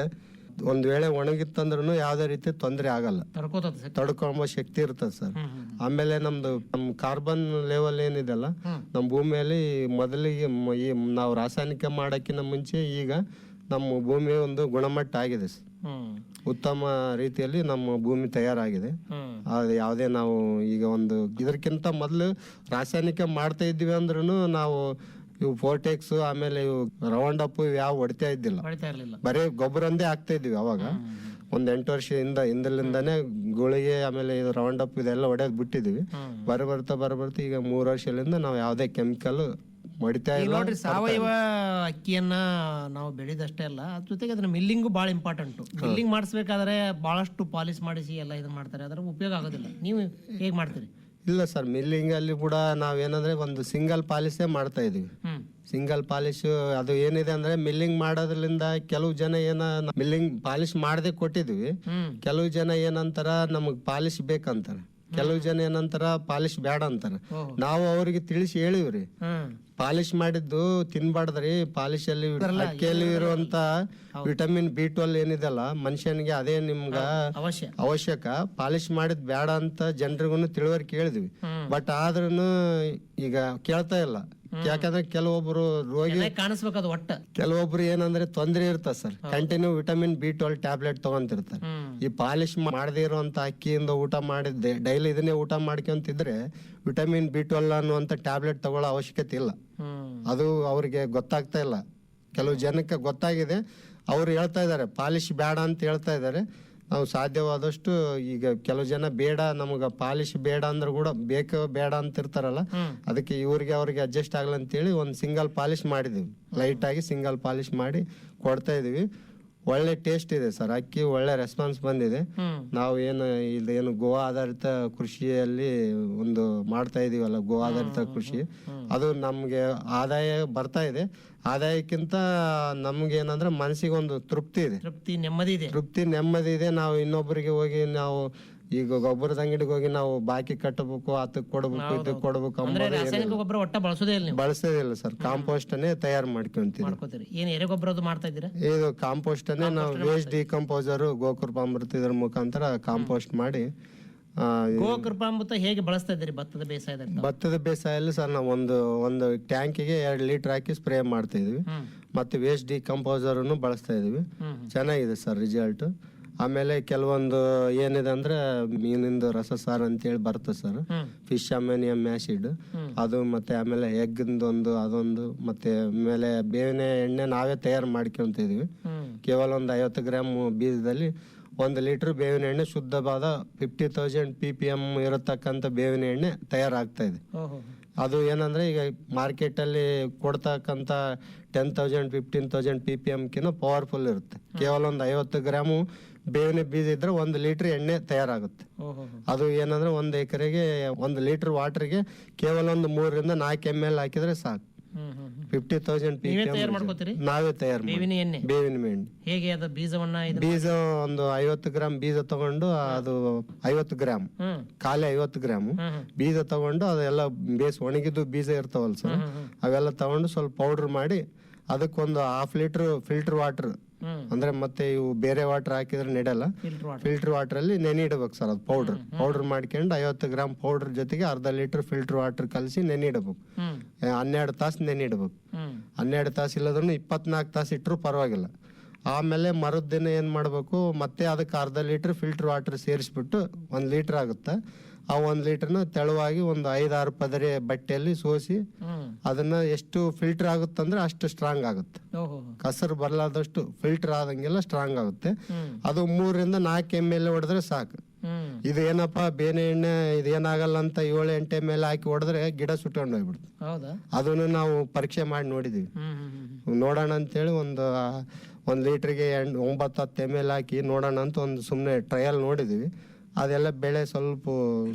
[SPEAKER 6] ಒಂದು ವೇಳೆ ಒಣಗಿತ್ತಂದ್ರೂ ಯಾವುದೇ ರೀತಿ ತೊಂದರೆ ಆಗಲ್ಲ. ತಡ್ಕೊಂಬ ಶಕ್ತಿ ಇರ್ತದೆ ಸರ್. ಆಮೇಲೆ ನಮ್ದು ನಮ್ಮ ಕಾರ್ಬನ್ ಲೆವೆಲ್ ಏನಿದೆಲ್ಲ ನಮ್ಮ ಭೂಮಿಯಲ್ಲಿ ಮೊದಲಿಗೆ ಈ ನಾವು ರಾಸಾಯನಿಕ ಮಾಡೋಕ್ಕಿಂತ ಮುಂಚೆ ಈಗ ನಮ್ಮ ಭೂಮಿ ಒಂದು ಗುಣಮಟ್ಟ ಆಗಿದೆ ಸರ್. ಉತ್ತಮ ರೀತಿಯಲ್ಲಿ ನಮ್ಮ ಭೂಮಿ ತಯಾರಾಗಿದೆ. ಅದು ಯಾವುದೇ ನಾವು ಈಗ ಒಂದು ಇದಕ್ಕಿಂತ ಮೊದಲು ರಾಸಾಯನಿಕ ಮಾಡ್ತಾ ಇದ್ದೀವಿ ಅಂದ್ರೂ ನಾವು ಇವು ಫೋರ್ಟೆಕ್ಸ್ ಆಮೇಲೆ ಇವು ರೌಂಡ್ ಅಪ್ ಇವು ಯಾವ ಹೊಡಿತಾ ಇದ್ದಿಲ್ಲ.
[SPEAKER 4] ಹೊಡಿತಾ ಇರ್ಲಿಲ್ಲ.
[SPEAKER 6] ಬರೀ ಗೊಬ್ಬರಂದೇ ಹಾಕ್ತಾ ಇದ್ವಿ ಅವಾಗ. ಒಂದ್ ಎಂಟು ವರ್ಷದಿಂದ ಹಿಂದಲಿಂದಾನೇ ಗುಳಿಗೆ ಆಮೇಲೆ ಇದು ರೌಂಡ್ ಅಪ್ ಇದೆಲ್ಲ ಹೊಡೆಯೋದ್ ಬಿಟ್ಟಿದ್ವಿ. ಬರ ಬರ್ತಾ ಬರ ಬರ್ತಾ ಈಗ ಮೂರ್ ವರ್ಷದಿಂದ ನಾವು ಯಾವ್ದೇ ಕೆಮಿಕಲ್ ಮಡಿತಾ
[SPEAKER 4] ಈಗ
[SPEAKER 6] ಇಲ್ಲ
[SPEAKER 4] ನೋಡ್ರಿ ಸಾವಯವ ಅಕ್ಕಿಯನ್ನ ನಾವು ಬೆಳೆದಷ್ಟೇ ಅಲ್ಲ ಅದ್ರ ಜೊತೆಗೆ ಅದನ್ನ ಮಿಲ್ಲಿಂಗು ಬಹಳ ಇಂಪಾರ್ಟೆಂಟ್ ಮಿಲ್ಲಿಂಗ್ ಮಾಡಿಸ್ಬೇಕಾದ್ರೆ ಬಹಳಷ್ಟು ಪಾಲಿಶ್ ಮಾಡಿಸಿ ಎಲ್ಲ ಇದನ್ನ ಮಾಡ್ತಾರೆ ಅದರ ಉಪಯೋಗ ಆಗೋದಿಲ್ಲ. ನೀವು ಹೇಗೆ ಮಾಡ್ತೀರಿ?
[SPEAKER 6] ಇಲ್ಲ ಸರ್ ಮಿಲ್ಲಿಂಗ್ ಅಲ್ಲಿ ಕೂಡ ನಾವೇನಂದ್ರೆ ಒಂದು ಸಿಂಗಲ್ ಪಾಲಿಸೇ ಮಾಡ್ತಾ ಇದೀವಿ.
[SPEAKER 4] ಹ್ಮ್.
[SPEAKER 6] ಸಿಂಗಲ್ ಪಾಲಿಶ್ ಅದು ಏನಿದೆ ಅಂದ್ರೆ ಮಿಲ್ಲಿಂಗ್ ಮಾಡೋದ್ರಿಂದ ಕೆಲವು ಜನ ಏನ ಮಿಲ್ಲಿಂಗ್ ಪಾಲಿಶ್ ಮಾಡದೆ ಕೊಟ್ಟಿದ್ವಿ.
[SPEAKER 4] ಹ್ಮ್.
[SPEAKER 6] ಕೆಲವು ಜನ ಏನಂತಾರ ನಮಗ್ ಪಾಲಿಶ್ ಬೇಕಂತಾರ. ಕೆಲವು ಜನ ಏನಂತಾರ ಪಾಲಿಶ್ ಬೇಡ ಅಂತಾರ. ನಾವು ಅವ್ರಿಗೆ ತಿಳಿಸಿ ಹೇಳಿವ್ರಿ. ಪಾಲಿಶ್ ಮಾಡಿದ್ದು ತಿನ್ಬಾರ್ದ್ರಿ ಪಾಲಿಶ್ ಅಲ್ಲಿ ಅಕ್ಕಿಯಲ್ಲಿ ಇರುವಂತ ವಿಟಮಿನ್ ಬಿ ಟ್ವೆಲ್ ಏನಿದೆಲ್ಲ ಮನುಷ್ಯನಿಗೆ ಅದೇ ನಿಮ್ಗ
[SPEAKER 4] ಅವಶ್ಯ.
[SPEAKER 6] ಅವಶ್ಯಕ. ಪಾಲಿಶ್ ಮಾಡಿದ್ ಬೇಡ ಅಂತ ಜನರಿಗೂ ತಿಳುವಳಿಕೆ ಹೇಳಿದ್ವಿ. ಬಟ್ ಆದ್ರೂ ಈಗ ಕೇಳ್ತಾ ಇಲ್ಲ. ಯಾಕಂದ್ರೆ ಕೆಲವೊಬ್ರು ರೋಗಿ
[SPEAKER 4] ಕಾಣಿಸ್ಬೇಕು ಒಟ್ಟ.
[SPEAKER 6] ಕೆಲವೊಬ್ರು ಏನಂದ್ರೆ ತೊಂದರೆ ಇರ್ತಾರೆ sir. Continue vitamin B twelve tablet ತಗೊಂತಿರ್ತಾರೆ. ಈ ಪಾಲಿಶ್ ಮಾಡದೇ ಇರುವಂತ ಅಕ್ಕಿಯಿಂದ ಊಟ ಮಾಡಿದ್ದೆ. ಡೈಲಿ ಇದನ್ನೇ ಊಟ ಮಾಡ್ಕೊಂತಿದ್ರೆ ವಿಟಮಿನ್ ಬಿ ಟ್ವೆಲ್ ಅನ್ನುವಂತ ಟ್ಯಾಬ್ಲೆಟ್ ತಗೊಳ್ಳೋ ಅವಶ್ಯಕತೆ ಇಲ್ಲ. ಅದು ಅವ್ರಿಗೆ ಗೊತ್ತಾಗ್ತಾ ಇಲ್ಲ. ಕೆಲವು ಜನಕ್ಕೆ ಗೊತ್ತಾಗಿದೆ. ಅವ್ರು ಹೇಳ್ತಾ ಇದ್ದಾರೆ ಪಾಲಿಶ್ ಬೇಡ ಅಂತ ಹೇಳ್ತಾ ಇದ್ದಾರೆ. ನಾವು ಸಾಧ್ಯವಾದಷ್ಟು ಈಗ ಕೆಲವು ಜನ ಬೇಡ ನಮಗೆ ಪಾಲಿಶ್ ಬೇಡ ಅಂದ್ರೆ ಕೂಡ ಬೇಕು ಬೇಡ ಅಂತ ಇರ್ತಾರಲ್ಲ ಅದಕ್ಕೆ ಇವ್ರಿಗೆ ಅವ್ರಿಗೆ ಅಡ್ಜಸ್ಟ್ ಆಗಲ್ಲ ಅಂತೇಳಿ ಒಂದು ಸಿಂಗಲ್ ಪಾಲಿಶ್ ಮಾಡಿದೀವಿ ಲೈಟ್ ಆಗಿ ಸಿಂಗಲ್ ಪಾಲಿಶ್ ಮಾಡಿ ಕೊಡ್ತಾ ಇದೀವಿ. ಒಳ್ಳೆ ಟೇಸ್ಟ್ ಇದೆ ಸರ್ ಅಕ್ಕಿ ಒಳ್ಳೆ ರೆಸ್ಪಾನ್ಸ್ ಬಂದಿದೆ. ನಾವು ಏನು ಏನು ಗೋವಾ ಆಧಾರಿತ ಕೃಷಿಯಲ್ಲಿ ಒಂದು ಮಾಡ್ತಾ ಇದೀವಲ್ಲ ಗೋವಾ ಆಧಾರಿತ ಕೃಷಿ. ಅದು ನಮ್ಗೆ ಆದಾಯ ಬರ್ತಾ ಇದೆ. ಆದಾಯಕ್ಕಿಂತ ನಮ್ಗೆ ಏನಂದ್ರೆ ಮನಸ್ಸಿಗೆ ಒಂದು ತೃಪ್ತಿ ಇದೆ.
[SPEAKER 4] ತೃಪ್ತಿ ನೆಮ್ಮದಿ ಇದೆ.
[SPEAKER 6] ತೃಪ್ತಿ ನೆಮ್ಮದಿ ಇದೆ. ನಾವು ಇನ್ನೊಬ್ಬರಿಗೆ ಹೋಗಿ ನಾವು ಈಗ ಗೊಬ್ಬರದ ಅಂಗಡಿಗೆ ಹೋಗಿ ನಾವು ಬಾಕಿ ಕಟ್ಟಬೇಕು ಅದಕ್ಕೆ ಕೊಡ್ಬೇಕು ಇದಕ್ಕೆ ಕೊಡಬೇಕು
[SPEAKER 4] ಅಂದ್ರೆ
[SPEAKER 6] ಅಂಬೋದು
[SPEAKER 4] ರಾಸಾಯನಿಕ ಗೊಬ್ಬರ ಒಟ್ಟ ಬಳಸೋದೇ ಇಲ್ಲ ನೀವು?
[SPEAKER 6] ಬಳಸೋದಿಲ್ಲ ಸರ್. ಕಾಂಪೋಸ್ಟ್ ಅನ್ನೇ ತಯಾರು ಮಾಡ್ಕೊಂತೀವಿ
[SPEAKER 4] ಮಾಡ್ಕೋತೀರಿ. ಏನ್ ಎರೆ ಗೊಬ್ಬರದು ಮಾಡ್ತಾ ಇದ್ದೀರಾ?
[SPEAKER 6] ಇದು ಕಾಂಪೋಸ್ಟ್ ಅನ್ನೇ ನಾವು ವೇಸ್ಟ್ ಡಿಕಂಪೋಸರ್ ಗೋಕೃಪಾಮೃತ ಇದ್ರ ಮುಖಾಂತರ ಕಾಂಪೋಸ್ಟ್ ಮಾಡಿ ಆ,
[SPEAKER 4] ಗೋಕೃಪಾಮೃತ ಹೇಗೆ ಬಳಸ್ತಾ ಇದ್ದೀರಿ ಭತ್ತದ ಬೇಸಾಯದಲ್ಲಿ
[SPEAKER 6] ಭತ್ತದ ಬೇಸಾಯಲ್ಲಿ ಸರ್ ನಾವು ಒಂದು ಒಂದು ಟ್ಯಾಂಕಿಗೆ ಎರಡು ಲೀಟರ್ ಹಾಕಿ ಸ್ಪ್ರೇ ಮಾಡ್ತಾ ಇದ್ವಿ.
[SPEAKER 4] ಹ್ಮ್.
[SPEAKER 6] ಮತ್ತೆ ವೇಸ್ಟ್ ಡಿಕಂಪೋಸರ್ ಬಳಸ್ತಾ ಇದೀವಿ.
[SPEAKER 4] ಹ್ಮ್.
[SPEAKER 6] ಚೆನ್ನಾಗಿದೆ ಸರ್ ರಿಸಲ್ಟ್. ಆಮೇಲೆ ಕೆಲವೊಂದು ಏನಿದೆ ಅಂದ್ರೆ ಮೀನಿಂದು ರಸಸಾರ ಅಂತೇಳಿ ಬರ್ತದೆ ಸರ್. ಫಿಶ್ ಅಮೆನಿಯಂ ಆಸಿಡ್ ಅದು ಮತ್ತೆ ಆಮೇಲೆ ಒಂದು ಅದೊಂದು ಮತ್ತೆ ಆಮೇಲೆ ಬೇವಿನ ಎಣ್ಣೆ ನಾವೇ ತಯಾರು ಮಾಡ್ಕೊಂತಿದೀವಿ. ಕೇವಲ ಒಂದು ಐವತ್ತು ಗ್ರಾಮ್ ಬೀಜದಲ್ಲಿ ಒಂದು ಲೀಟರ್ ಬೇವಿನ ಎಣ್ಣೆ ಶುದ್ಧವಾದ fifty thousand P P M ಇರತಕ್ಕಂಥ ಬೇವಿನ ಎಣ್ಣೆ ತಯಾರಾಗ್ತಾ ಇದೆ. ಅದು ಏನಂದ್ರೆ ಈಗ ಮಾರ್ಕೆಟಲ್ಲಿ ಕೊಡ್ತಕ್ಕಂಥ ten thousand fifteen thousand P P ಎಮ್ಕಿಂತ powerful ಇರುತ್ತೆ ಕೇವಲ ಒಂದು ಐವತ್ತು ಗ್ರಾಮು ಬೇವಿನ ಬೀಜ ಇದ್ರೆ ಒಂದು ಲೀಟರ್ ಎಣ್ಣೆ ತಯಾರಾಗುತ್ತೆ. ಅದು ಏನಂದ್ರೆ ಒಂದು ಎಕರೆಗೆ ಒಂದು ಲೀಟರ್ ವಾಟರ್ಗೆ ಕೇವಲ ಒಂದು ಮೂರರಿಂದ ನಾಲ್ಕು ಎಂ ಎಲ್ ಹಾಕಿದ್ರೆ ಸಾಕು. ಫಿಫ್ಟಿ ತೌಸಂಡ್
[SPEAKER 4] ನೀವೇ ತಯಾರು
[SPEAKER 6] ನಾವೇ ತಯಾರು ಮಾಡಿ
[SPEAKER 4] ಬೇವಿನ ಎಣ್ಣೆ? ಹೇಗೆ ಅದು ಬೀಜವನ್ನ
[SPEAKER 6] ಬೀಜ ಒಂದು ಐವತ್ತು ಗ್ರಾಮ್ ಬೀಜ ತಗೊಂಡು ಅದು ಐವತ್ತು ಗ್ರಾಮ್. ಖಾಲಿ ಐವತ್ತು ಗ್ರಾಮ್. ಬೀಜ ತಗೊಂಡು ಅದೆಲ್ಲ ಬೇಸ್ ಒಣಗಿದ್ದು ಬೀಜ ಇರ್ತಾವಲ್ಲ ಸರ್. ಅವೆಲ್ಲ ತಗೊಂಡು ಸ್ವಲ್ಪ ಪೌಡರ್ ಮಾಡಿ ಅದಕ್ಕೊಂದು ಹಾಫ್ ಲೀಟರ್ ಫಿಲ್ಟರ್ ವಾಟರ್ ಅಂದ್ರೆ ಮತ್ತೆ ಇವು ಬೇರೆ ವಾಟರ್ ಹಾಕಿದ್ರೆ ನೆಡಲ್ಲ.
[SPEAKER 4] ಫಿಲ್ಟರ್ ವಾಟರ್
[SPEAKER 6] ಅಲ್ಲಿ ನೆನಿಡ್ಬೇಕು ಸರ್ ಅದು ಪೌಡರ್ ಪೌಡರ್ ಮಾಡ್ಕೊಂಡು ಐವತ್ತು ಗ್ರಾಮ್ ಪೌಡರ್ ಜೊತೆಗೆ ಅರ್ಧ ಲೀಟರ್ ಫಿಲ್ಟರ್ ವಾಟರ್ ಕಲಸಿ ನೆನೆ
[SPEAKER 4] ಇಡಬೇಕು.
[SPEAKER 6] ಆ, ಹನ್ನೆರಡು ತಾಸು ನೆನಿಡ್ಬೇಕು ಹನ್ನೆರಡು ತಾಸು ಇಲ್ಲದ್ರೂ ಇಪ್ಪತ್ನಾಲ್ಕು ತಾಸು ಇಟ್ಟರು ಪರವಾಗಿಲ್ಲ. ಆಮೇಲೆ ಮರುದಿನ ಏನು ಮಾಡಬೇಕು ಮತ್ತೆ ಅದಕ್ಕೆ ಅರ್ಧ ಲೀಟರ್ ಫಿಲ್ಟರ್ ವಾಟರ್ ಸೇರಿಸ್ಬಿಟ್ಟು ಒಂದು ಲೀಟರ್ ಆಗುತ್ತೆ. ಆ ಒಂದು ಲೀಟರ್ನ ತೆಳುವಾಗಿ ಒಂದು ಐದಾರು ಪದರೆ ಬಟ್ಟೆಯಲ್ಲಿ ಸೋಸಿ ಅದನ್ನ ಎಷ್ಟು ಫಿಲ್ಟರ್ ಆಗುತ್ತಂದ್ರೆ ಅಷ್ಟು ಸ್ಟ್ರಾಂಗ್ ಆಗುತ್ತೆ. ಕಸರು ಬರಲಾರ್ದಷ್ಟು ಫಿಲ್ಟರ್ ಆದಂಗೆಲ್ಲ ಸ್ಟ್ರಾಂಗ್ ಆಗುತ್ತೆ. ಅದು ಮೂರರಿಂದ ನಾಲ್ಕು ಎಂ ಎಲ್ ಹೊಡೆದ್ರೆ ಸಾಕು. ಇದು ಏನಪ್ಪ ಬೇನೆ ಎಣ್ಣೆ ಇದೇನಾಗಲ್ಲ ಅಂತ ಏಳು ಎಂಟು ಎಂ ಎಲ್ ಹಾಕಿ ಹೊಡೆದ್ರೆ ಗಿಡ ಸುಟ್ಕೊಂಡು ಹೋಗ್ಬಿಡುತ್ತೆ ಅದನ್ನು ನಾವು ಪರೀಕ್ಷೆ ಮಾಡಿ ನೋಡಿದೀವಿ. ನೋಡೋಣ ಅಂತೇಳಿ ಒಂದು ಒಂದು ಲೀಟ್ರಿಗೆ ಎಂಟು ಒಂಬತ್ತು ಹತ್ತು ಎಂ ಎಲ್ ಹಾಕಿ ನೋಡೋಣ ಅಂತ ಒಂದು ಸುಮ್ಮನೆ ಟ್ರಯಲ್ ನೋಡಿದ್ವಿ. ಅದೆಲ್ಲ ಬೆಳೆ ಸ್ವಲ್ಪ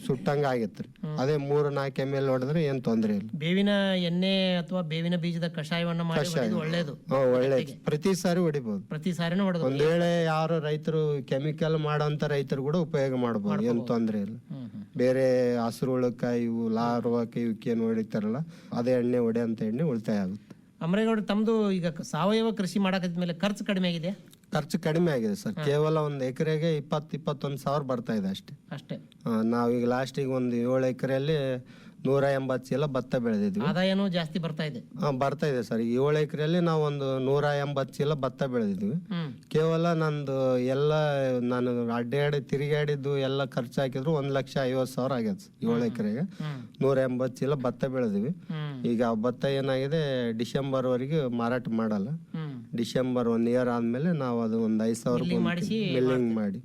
[SPEAKER 6] ಸುಟ್ಟಂಗ ಆಗಿತ್ತು ರೀ ಅದೇ ಮೂರು ನಾಲ್ಕು ಎಂ ಎಲ್ ಹೊಡೆದ್ರೆ ಏನು ತೊಂದರೆ ಇಲ್ಲ.
[SPEAKER 4] ಬೇವಿನ ಎಣ್ಣೆ ಅಥವಾ ಬೇವಿನ ಬೀಜದ ಕಷಾಯವನ್ನ ಮಾಡಿ ಒಳ್ಳೇದು.
[SPEAKER 6] ಒಳ್ಳೆ ಪ್ರತಿ ಸಾರಿ ಹೊಡಿಬೋದು.
[SPEAKER 4] ಪ್ರತಿ ಸಾರಿನೂ ಹೊಡೆದು
[SPEAKER 6] ಒಂದ್ ವೇಳೆ ಯಾರು ರೈತರು ಕೆಮಿಕಲ್ ಮಾಡೋಂಥ ರೈತರು ಕೂಡ ಉಪಯೋಗ ಮಾಡ್ಬೋದು. ಏನು ತೊಂದರೆ ಇಲ್ಲ.
[SPEAKER 4] ಹ್ಮ್ ಹ್ಮ್.
[SPEAKER 6] ಬೇರೆ ಹಸಿರು ಉಳಕಾಯಿ ಇವು ಲಾರ್ವಕ್ಕೆ ಇವಕ್ಕೇನು ಹೊಡಿತಾರಲ್ಲ ಅದೇ ಎಣ್ಣೆ ಹೊಡೆಯಂಥ ಎಣ್ಣೆ ಉಳಿತಾಯ ಆಗುತ್ತೆ.
[SPEAKER 4] ಅಮರೇಗೌಡ ತಮ್ದು ಈಗ ಕ- ಸಾವಯವ ಕೃಷಿ ಮಾಡಕತ್ತಿದ ಮೇಲೆ ಖರ್ಚು ಕಡಿಮೆ ಆಗಿದೆ
[SPEAKER 6] ಖರ್ಚು ಕಡಿಮೆ ಆಗಿದೆ ಸರ್. ಕೇವಲ ಒಂದು ಎಕರೆಗೆ ಇಪ್ಪತ್ತು ಇಪ್ಪತ್ತೊಂದು ಸಾವಿರ ಬರ್ತಾ ಇದೆ ಅಷ್ಟೇ.
[SPEAKER 4] ಅಷ್ಟೇ.
[SPEAKER 6] ಆ, ನಾವೀಗ ಲಾಸ್ಟಿಗೆ ಒಂದು ಏಳು ಎಕರೆಯಲ್ಲಿ ನೂರ ಎಂಬತ್ತು ಚೀಲ ಭತ್ತ ಬೆಳೆದಿದ್ವಿ.
[SPEAKER 4] ಆದಾಯನೂ ಜಾಸ್ತಿ ಬರ್ತಾ ಇದೆ.
[SPEAKER 6] ಆ, ಬರ್ತಾ ಇದೆ ಸರ್. ಏಳು ಎಕರೆಯಲ್ಲಿ ನಾವು ಒಂದು ನೂರ ಎಂಬತ್ತು ಚೀಲ ಭತ್ತ ಬೆಳೆದಿದ್ವಿ.
[SPEAKER 4] ಹ್ಮ್.
[SPEAKER 6] ಕೇವಲ ನಂದು ಎಲ್ಲ ನಾನು ಅಡ್ಡಾಡಿ ತಿರುಗಾಡಿದ್ದು ಎಲ್ಲ ಖರ್ಚು ಹಾಕಿದ್ರು ಒಂದು ಲಕ್ಷ ಐವತ್ತು ಸಾವಿರ ಆಗ್ಯದ ಸರ್. ಏಳು ಎಕರೆಗೆ
[SPEAKER 4] ಹ್ಮ್
[SPEAKER 6] ನೂರ ಎಂಬತ್ತು ಚೀಲ ಭತ್ತ ಬೆಳೆದಿವಿ.
[SPEAKER 4] ಹ್ಮ್.
[SPEAKER 6] ಈಗ ಆ ಭತ್ತ ಏನಾಗಿದೆ ಡಿಸೆಂಬರ್ವರೆಗೆ ಮಾರಾಟ ಮಾಡಲ್ಲ.
[SPEAKER 4] ಹ್ಮ್.
[SPEAKER 6] ಡಿಸೆಂಬರ್ ಒನ್ ಇಯರ್ ಆದ್ಮೇಲೆ ನಾವು ಅದು ಒಂದು ಐದು ಸಾವಿರ
[SPEAKER 4] ಬಿಲ್ಲಿಂಗ್
[SPEAKER 6] ಮಿಲ್ಲಿಂಗ್ ಮಾಡಿ.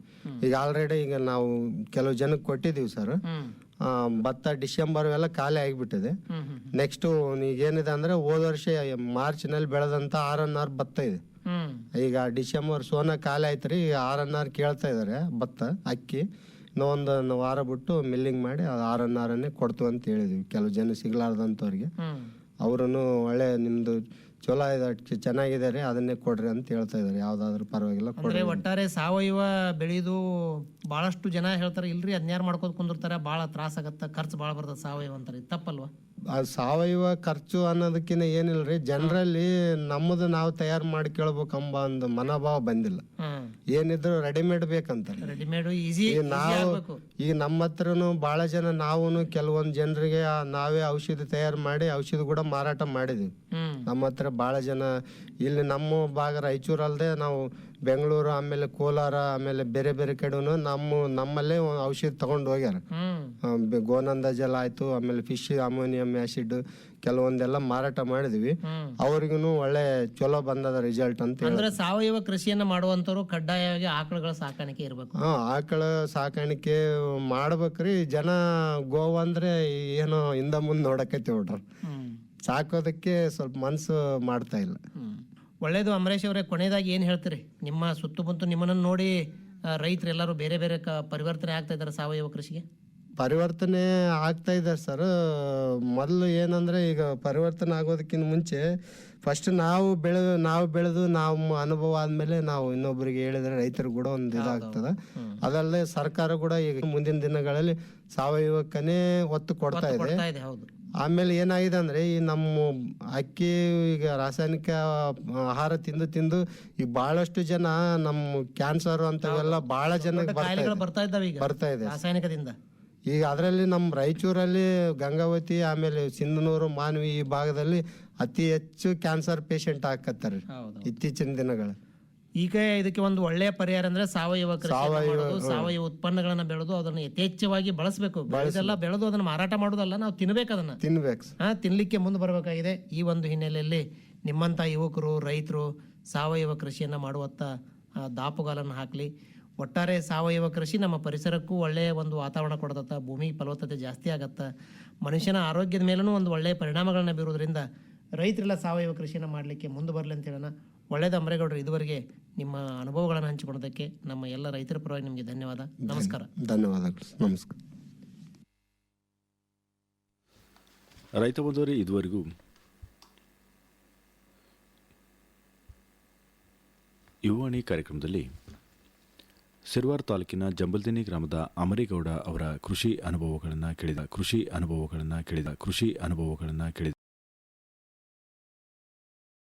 [SPEAKER 6] ಈಗ ಆಲ್ರೆಡಿ ಈಗ ನಾವು ಕೆಲವು ಜನಕ್ಕೆ ಕೊಟ್ಟಿದ್ದೀವಿ ಸರ್ ಭತ್ತ ಡಿಸೆಂಬರ್ ಎಲ್ಲ ಖಾಲಿ ಆಗಿಬಿಟ್ಟಿದೆ. ನೆಕ್ಸ್ಟ್ ಈಗ ಏನಿದೆ ಅಂದ್ರೆ ಹೋದ ವರ್ಷ ಮಾರ್ಚ್ನಲ್ಲಿ ಬೆಳೆದಂತ ಆರ್ ಎನ್ ಆರ್ ಭತ್ತ ಇದೆ. ಈಗ ಡಿಸೆಂಬರ್ ಸೋನ ಖಾಲಿ ಆಯ್ತು ರೀ. ಈಗ ಆರ್ ಎನ್ ಆರ್ ಕೇಳ್ತಾ ಇದಾರೆ ಭತ್ತ ಅಕ್ಕಿ. ಇನ್ನೊಂದು ವಾರ ಬಿಟ್ಟು ಮಿಲ್ಲಿಂಗ್ ಮಾಡಿ ಅದು ಆರ್ ಎನ್ ಆರ್ ಅನ್ನೇ ಕೊಡ್ತು ಅಂತ ಹೇಳಿದ್ವಿ. ಕೆಲವು ಜನ ಸಿಗ್ಲಾರ್ದಂಥವ್ರಿಗೆ ಅವರನ್ನು ಒಳ್ಳೆ ನಿಮ್ದು ಚಲೋ ಇದೆ ಚೆನ್ನಾಗಿದೆ ರೀ ಅದನ್ನೇ ಕೊಡ್ರಿ ಅಂತ ಹೇಳ್ತಾ ಇದಾರೆ. ಯಾವ್ದಾದ್ರು ಪರವಾಗಿಲ್ಲ ಕೊಡ್ರಿ.
[SPEAKER 4] ಒಟ್ಟಾರೆ ಸಾವಯವ ಬೆಳೆದು ಬಹಳಷ್ಟು ಜನ ಹೇಳ್ತಾರೆ, ಇಲ್ರಿ ಅದ್ನ್ಯಾರು ಮಾಡ್ಕೋತ ಕುಂದಿರ್ತಾರೆ ಬಹಳ ತ್ರಾಸ ಆಗತ್ತ, ಖರ್ಚು ಭಾಳ ಬರ್ತದೆ ಸಾವಯವ ಅಂತಾರೆ. ತಪ್ಪಲ್ವಾ?
[SPEAKER 6] ಆ ಸಾವಯವ ಖರ್ಚು ಅನ್ನೋದಕ್ಕಿಂತ ರೀ ಜನರಲ್ಲಿ ನಮ್ಮದು ನಾವು ತಯಾರು ಮಾಡ್ಕೊಳ್ಬೇಕಂಬ ಒಂದು ಮನೋಭಾವ ಬಂದಿಲ್ಲ. ಏನಿದ್ರು ರೆಡಿಮೇಡ್ ಬೇಕಂತಾರೆ
[SPEAKER 4] ರೆಡಿಮೇಡ್ ಈಸಿ
[SPEAKER 6] ಈಗ ನಾವು ಈಗ ನಮ್ಮ ಹತ್ರನು ಬಹಳ ಜನ ನಾವು ಕೆಲವೊಂದು ಜನರಿಗೆ ನಾವೇ ಔಷಧಿ ತಯಾರು ಮಾಡಿ ಔಷಧಿ ಕೂಡ ಮಾರಾಟ ಮಾಡಿದೀವಿ. ನಮ್ಮ ಹತ್ರ ಬಹಳ ಜನ ಇಲ್ಲಿ ನಮ್ಮ ಭಾಗ ರಾಯಚೂರು ಅಲ್ಲದೆ ನಾವು ಬೆಂಗಳೂರು ಆಮೇಲೆ ಕೋಲಾರ ಆಮೇಲೆ ಬೇರೆ ಬೇರೆ ಕಡೆನು ನಮ್ಮ ನಮ್ಮಲ್ಲೇ ಔಷಧಿ ತಗೊಂಡು ಹೋಗ್ಯಾರ. ಗೋನಂದ ಜಲ ಆಯ್ತು ಆಮೇಲೆ ಫಿಶ್ ಅಮೋನಿಯಂ ಆಸಿಡ್ ಕೆಲವೊಂದೆಲ್ಲ ಮಾರಾಟ ಮಾಡಿದ್ವಿ. ಅವ್ರಿಗೂ ಒಳ್ಳೆ ಚಲೋ ಬಂದದ ರಿಸಲ್ಟ್ ಅಂತ ಹೇಳಿ
[SPEAKER 4] ಅಂದ್ರೆ ಸಾವಯವ ಕೃಷಿಯನ್ನ ಮಾಡುವಂತವ್ರು ಕಡ್ಡಾಯವಾಗಿ ಆಕಳುಗಳ ಸಾಕಾಣಿಕೆ ಇರಬೇಕು.
[SPEAKER 6] ಹಾ ಆಕಳ ಸಾಕಾಣಿಕೆ ಮಾಡ್ಬೇಕ್ರಿ. ಜನ ಗೋವಾ ಅಂದ್ರೆ ಏನೋ ಹಿಂದ ಮುಂದೆ ನೋಡಕತ್ತಿ ಬಿಟ್ರ
[SPEAKER 4] ಹ್ಮ್.
[SPEAKER 6] ಸಾಕೋದಕ್ಕೆ ಸ್ವಲ್ಪ ಮನಸ್ಸು ಮಾಡ್ತಾ ಇಲ್ಲ.
[SPEAKER 4] ಒಳ್ಳೇದು ಅಮರೇಶ್ ಅವರೇ ಕೊನೆಯದಾಗಿ ಏನು ಹೇಳ್ತೀರಿ? ನಿಮ್ಮ ಸುತ್ತಮುತ್ತ ನಿಮ್ಮನ್ನು ನೋಡಿ ರೈತರೆಲ್ಲರೂ ಬೇರೆ ಬೇರೆ ಕ ಪರಿವರ್ತನೆ ಆಗ್ತಾ ಇದ್ದಾರೆ ಸಾವಯವ ಕೃಷಿಗೆ?
[SPEAKER 6] ಪರಿವರ್ತನೆ ಆಗ್ತಾ ಇದೆ ಸರ್. ಮೊದಲು ಏನಂದರೆ ಈಗ ಪರಿವರ್ತನೆ ಆಗೋದಕ್ಕಿಂತ ಮುಂಚೆ ಫಸ್ಟ್ ನಾವು ಬೆಳೆದು ನಾವು ಬೆಳೆದು ನಾವು ಅನುಭವ ಆದ್ಮೇಲೆ ನಾವು ಇನ್ನೊಬ್ಬರಿಗೆ ಹೇಳಿದ್ರೆ ರೈತರು ಕೂಡ ಒಂದು ಇದಾಗ್ತದೆ ಅದಲ್ಲದೆ ಸರ್ಕಾರ ಕೂಡ ಈಗ ಮುಂದಿನ ದಿನಗಳಲ್ಲಿ ಸಾವಯವಕ್ಕನೇ ಒತ್ತು ಕೊಡ್ತಾ ಇದೆ. ಆಮೇಲೆ ಏನಾಗಿದೆ ಅಂದ್ರೆ ಈ ನಮ್ಮ ಅಕ್ಕಿ ಈಗ ರಾಸಾಯನಿಕ ಆಹಾರ ತಿಂದು ತಿಂದು ಈ ಬಹಳಷ್ಟು ಜನ ನಮ್ಮ ಕ್ಯಾನ್ಸರ್ ಅಂತವೆಲ್ಲ ಬಹಳ ಜನ ಬರ್ತಾ
[SPEAKER 4] ಬರ್ತಾ
[SPEAKER 6] ಇದೆ.
[SPEAKER 4] ರಾಸಾಯನಿಕದಿಂದ.
[SPEAKER 6] ಈಗ ಅದರಲ್ಲಿ ನಮ್ಮ ರಾಯಚೂರಲ್ಲಿ ಗಂಗಾವತಿ ಆಮೇಲೆ ಸಿಂಧನೂರು ಮಾನವಿ ಈ ಭಾಗದಲ್ಲಿ ಅತಿ ಹೆಚ್ಚು ಕ್ಯಾನ್ಸರ್ ಪೇಷಂಟ್ ಹಾಕತ್ತಾರೆ
[SPEAKER 4] ಹೌದು.
[SPEAKER 6] ಇತ್ತೀಚಿನ ದಿನಗಳ.
[SPEAKER 4] ಈಗ ಇದಕ್ಕೆ ಒಂದು ಒಳ್ಳೆಯ ಪರಿಹಾರ ಅಂದ್ರೆ ಸಾವಯವ ಕೃಷಿ ಮಾಡೋದು ಸಾವಯವ ಉತ್ಪನ್ನಗಳನ್ನ ಬೆಳೆದು ಅದನ್ನ ಯಥೇಚ್ಛವಾಗಿ ಬಳಸಬೇಕು. ಬೆಳೆದೆಲ್ಲ ಬೆಳೆದು ಅದನ್ನ ಮಾರಾಟ ಮಾಡೋದಲ್ಲ ನಾವು ತಿನ್ಬೇಕು ಅದನ್ನ.
[SPEAKER 6] ತಿನ್ಬೇಕು.
[SPEAKER 4] ಹಾ ತಿನ್ಲಿಕ್ಕೆ ಮುಂದೆ ಬರಬೇಕಾಗಿದೆ ಈ ಒಂದು ಹಿನ್ನೆಲೆಯಲ್ಲಿ ನಿಮ್ಮಂತ ಯುವಕರು ರೈತರು ಸಾವಯವ ಕೃಷಿಯನ್ನ ಮಾಡುವತ್ತ ಆ, ದಾಪುಗಾಲನ್ನು ಹಾಕ್ಲಿ. ಒಟ್ಟಾರೆ ಸಾವಯವ ಕೃಷಿ ನಮ್ಮ ಪರಿಸರಕ್ಕೂ ಒಳ್ಳೆಯ ಒಂದು ವಾತಾವರಣ ಕೊಡತ್ತ ಭೂಮಿ ಫಲವತ್ತತೆ ಜಾಸ್ತಿ ಆಗತ್ತ. ಮನುಷ್ಯನ ಆರೋಗ್ಯದ ಮೇಲೂ ಒಂದು ಒಳ್ಳೆಯ ಪರಿಣಾಮಗಳನ್ನ ಬೀರೋದ್ರಿಂದ ರೈತರೆಲ್ಲ ಸಾವಯವ ಕೃಷಿನ ಮಾಡಲಿಕ್ಕೆ ಮುಂದೆ ಬರಲಿ ಅಂತ ಹೇಳೋಣ. ಒಳ್ಳೇದು ಅಮರೇಗೌಡರು ಇದುವರೆಗೆ ನಿಮ್ಮ ಅನುಭವಗಳನ್ನು ಹಂಚಿಕೊಳ್ಳೋದಕ್ಕೆ ನಮ್ಮ ಎಲ್ಲ ರೈತರ ಪರವಾಗಿ ನಿಮಗೆ ಧನ್ಯವಾದ. ನಮಸ್ಕಾರ.
[SPEAKER 6] ಧನ್ಯವಾದಗಳು. ನಮಸ್ಕಾರ.
[SPEAKER 1] ರೈತ ಬಂದವರೇ ಇದುವರೆಗೂ ಯುವಾಣಿ ಕಾರ್ಯಕ್ರಮದಲ್ಲಿ ಸಿರ್ವಾರ್ ತಾಲೂಕಿನ ಜಂಬಲ್ದಿನಿ ಗ್ರಾಮದ ಅಮರೇಗೌಡ ಅವರ ಕೃಷಿ ಅನುಭವಗಳನ್ನು ಕೇಳಿದ ಕೃಷಿ ಅನುಭವಗಳನ್ನು ಕೇಳಿದ ಕೃಷಿ ಅನುಭವಗಳನ್ನು ಕೇಳಿದ.